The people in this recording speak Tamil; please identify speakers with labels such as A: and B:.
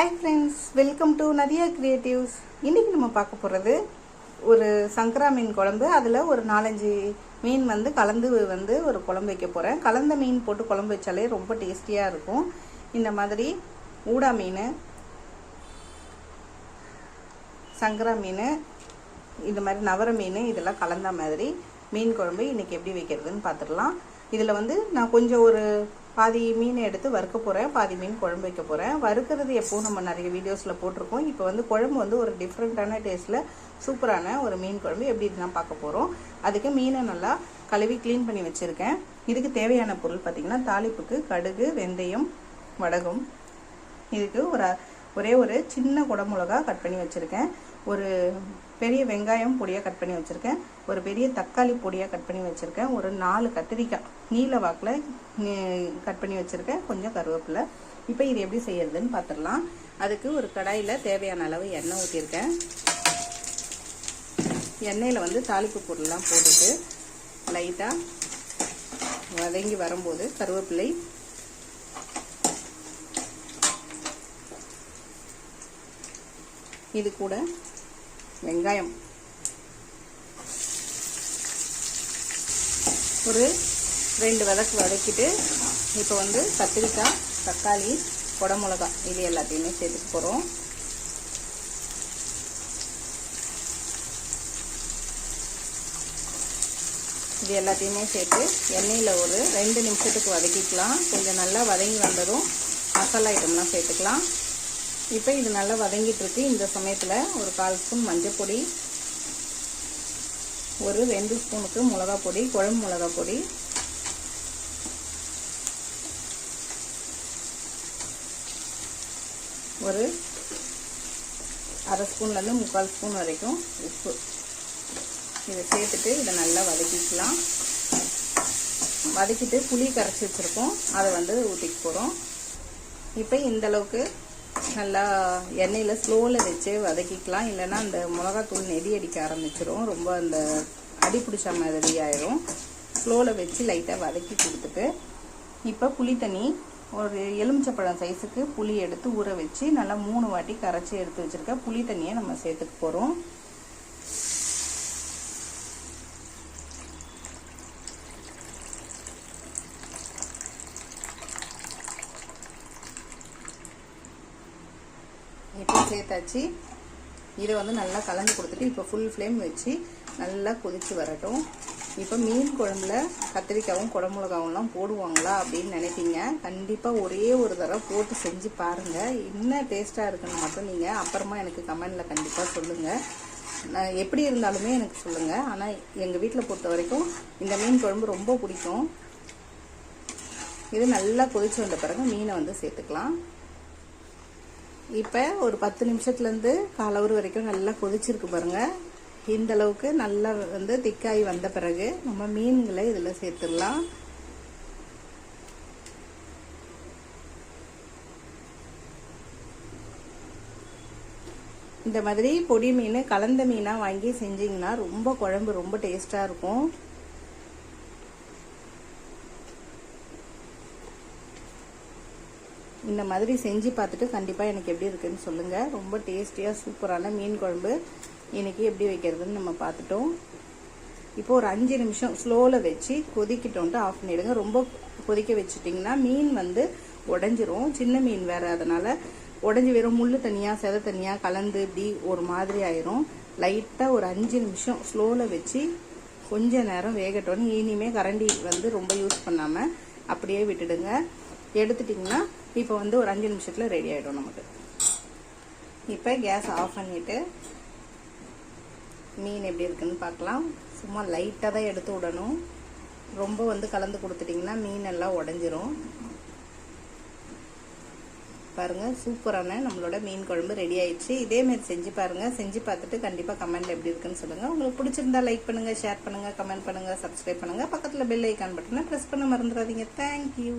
A: Hi friends welcome to Nadhiya creatives இன்றைக்கி நம்ம பார்க்க போகிறது ஒரு சங்கரா மீன் குழம்பு. அதில் ஒரு நாலஞ்சு மீன் வந்து கலந்து வந்து ஒரு குழம்பு வைக்க போகிறேன் கலந்த மீன் போட்டு குழம்பு வச்சாலே ரொம்ப டேஸ்டியாக இருக்கும். இந்த மாதிரி ஊடா மீன் சங்கரா மீன் இந்த மாதிரி நவர மீன் இதெல்லாம் கலந்த மாதிரி மீன் குழம்பு இன்றைக்கி எப்படி வைக்கிறதுன்னு பார்த்துடலாம். இதில் வந்து நான் கொஞ்சம் ஒரு பாதி மீன் எடுத்து வறுக்க போகிறேன் பாதி மீன் குழம்பு வைக்க போகிறேன் வறுக்கிறது எப்போவும் நம்ம நிறைய வீடியோஸில் போட்டிருக்கோம். இப்போ வந்து குழம்பு வந்து ஒரு டிஃப்ரெண்ட்டான டேஸ்ட்டில் சூப்பரான ஒரு மீன் குழம்பு. எப்படி இதுதான் பார்க்க போகிறோம் அதுக்கு மீனை நல்லா கழுவி க்ளீன் பண்ணி வச்சுருக்கேன். இதுக்கு தேவையான பொருள் பார்த்திங்கன்னா தாளிப்புக்கு கடுகு வெந்தயம் வடகம். இதுக்கு ஒரு ஒரே ஒரு சின்ன குடமிளகா கட் பண்ணி வச்சுருக்கேன். ஒரு பெரிய வெங்காயம் பொடியாக கட் பண்ணி வச்சுருக்கேன். ஒரு பெரிய தக்காளி பொடியாக கட் பண்ணி வச்சுருக்கேன். ஒரு நாலு கத்திரிக்காய் நீல வாக்கில் கட் பண்ணி வச்சுருக்கேன். கொஞ்சம் கருவேப்பிலை. இப்போ இது எப்படி செய்யறதுன்னு பார்த்துடலாம் அதுக்கு ஒரு கடாயில் தேவையான அளவு எண்ணெய் ஊற்றிருக்கேன் எண்ணெயில் வந்து தாளிப்பு பொருள்லாம் போட்டுட்டு லைட்டாக வதங்கி வரும்போது கருவேப்பிலை இது கூட வெங்காயம். ஒரு ரெண்டு வதக்கு வதக்கிட்டு இப்போ வந்து கத்திரிக்காய் தக்காளி குடமிளகா இது எல்லாத்தையுமே சேர்த்துக்க போகிறோம் இது எல்லாத்தையுமே சேர்த்து எண்ணெயில் ஒரு ரெண்டு நிமிஷத்துக்கு வதக்கிக்கலாம். கொஞ்சம் நல்லா வதங்கி வந்ததும் மசாலா ஐட்டம்லாம் சேர்த்துக்கலாம். இப்போ இது நல்லா வதங்கிட்டுருக்கு. இந்த சமயத்தில் ஒரு கால் ஸ்பூன் மஞ்சள் பொடி ஒரு ரெண்டு ஸ்பூனுக்கு மிளகா பொடி குழம்பு மிளகா பொடி. ஒரு அரை ஸ்பூன்லேருந்து முக்கால் ஸ்பூன் வரைக்கும் உப்பு. இதை சேர்த்துட்டு இதை நல்லா வதக்கிக்கலாம். வதக்கிட்டு புளி கரைச்சி வச்சுருக்கோம். அதை வந்து ஊற்றிக்க போகிறோம் இப்போ இந்தளவுக்கு நல்லா எண்ணெயில் ஸ்லோவில் வச்சு வதக்கிக்கலாம். இல்லைன்னா அந்த மிளகாத்தூள் நெடி அடிக்க ஆரம்பிச்சிடும் ரொம்ப அந்த அடி பிடிச்ச மாதிரி ஆயிரும். ஸ்லோவில் வச்சு லைட்டாக வதக்கி கொடுத்துட்டு இப்போ புளி தண்ணி ஒரு எலுமிச்சப்பழம் சைஸுக்கு புளி எடுத்து ஊற வச்சு நல்லா மூணு வாட்டி கரைச்சி எடுத்து வச்சுருக்க புளி தண்ணியை நம்ம சேர்த்துக்க போகிறோம் இப்போ சேர்த்தாச்சு. இதை வந்து நல்லா கலந்து கொடுத்துட்டு இப்போ ஃபுல் ஃப்ளேம் வச்சு நல்லா கொதித்து வரட்டும். இப்போ மீன் குழம்புல கத்திரிக்காவும் குடமிளகாவும்லாம் போடுவாங்களா அப்படின்னு நினைப்பீங்க. கண்டிப்பாக ஒரே ஒரு தடவை போட்டு செஞ்சு பாருங்கள் என்ன டேஸ்ட்டாக இருக்குன்னு மட்டும் நீங்கள் அப்புறமா எனக்கு கமெண்டில் கண்டிப்பாக சொல்லுங்கள் நான் எப்படி இருந்தாலுமே எனக்கு சொல்லுங்கள் ஆனால் எங்கள் வீட்டில் பொறுத்த வரைக்கும் இந்த மீன் குழம்பு ரொம்ப பிடிக்கும். இது நல்லா கொதிச்சு வந்த பிறகு மீனை வந்து சேர்த்துக்கலாம். இப்போ ஒரு பத்து நிமிஷத்துலேருந்து காலவர் வரைக்கும் நல்லா கொதிச்சிருக்கு பாருங்கள் இந்த அளவுக்கு நல்லா வந்து திக்காய் வந்த பிறகு நம்ம மீன்களை இதில் சேர்த்துடலாம். இந்த மாதிரி பொடி மீன் கலந்த மீனாக வாங்கி செஞ்சிங்கன்னா ரொம்ப குழம்பு ரொம்ப டேஸ்ட்டாக இருக்கும். இந்த மாதிரி செஞ்சு பார்த்துட்டு கண்டிப்பாக எனக்கு எப்படி இருக்குன்னு சொல்லுங்கள் ரொம்ப டேஸ்டியாக சூப்பரான மீன் குழம்பு. இன்றைக்கி எப்படி வைக்கிறதுன்னு நம்ம பார்த்துட்டோம். இப்போ ஒரு அஞ்சு நிமிஷம் ஸ்லோவில் வச்சு கொதிக்கிட்டோன்ட்டு ஆஃப் பண்ணிவிடுங்க ரொம்ப கொதிக்க வச்சுட்டிங்கன்னா மீன் வந்து உடஞ்சிரும். சின்ன மீன் வேறு அதனால் உடஞ்சி வெறும் முள் தனியாக செத தனியாக கலந்து இப்படி ஒரு மாதிரி ஆயிரும். லைட்டாக ஒரு அஞ்சு நிமிஷம் ஸ்லோவில் வச்சு கொஞ்ச நேரம் வேகட்டோன்னு இனிமேல் கரண்டி வந்து ரொம்ப யூஸ் பண்ணாமல் அப்படியே விட்டுடுங்க. எடுத்துட்டிங்கன்னா இப்போ வந்து ஒரு அஞ்சு நிமிஷத்தில் ரெடி ஆகிடும் நமக்கு. இப்போ கேஸ் ஆஃப் பண்ணிவிட்டு மீன் எப்படி இருக்குன்னு பார்க்கலாம். சும்மா லைட்டாக தான் எடுத்து விடணும். ரொம்ப வந்து கலந்து கொடுத்துட்டிங்கன்னா மீன் எல்லாம் உடஞ்சிரும். பாருங்கள் சூப்பரான நம்மளோட மீன் குழம்பு ரெடி ஆயிடுச்சு. இதேமாரி செஞ்சு பாருங்கள் செஞ்சு பார்த்துட்டு கண்டிப்பாக கமெண்ட் எப்படி இருக்குன்னு சொல்லுங்கள் உங்களுக்கு பிடிச்சிருந்தா லைக் பண்ணுங்கள் ஷேர் பண்ணுங்கள் கமெண்ட் பண்ணுங்கள் சப்ஸ்கிரைப் பண்ணுங்கள் பக்கத்தில் பெல் ஐக்கான் பட்டனை ப்ரெஸ் பண்ண மறந்துடாதீங்க. தேங்க்யூ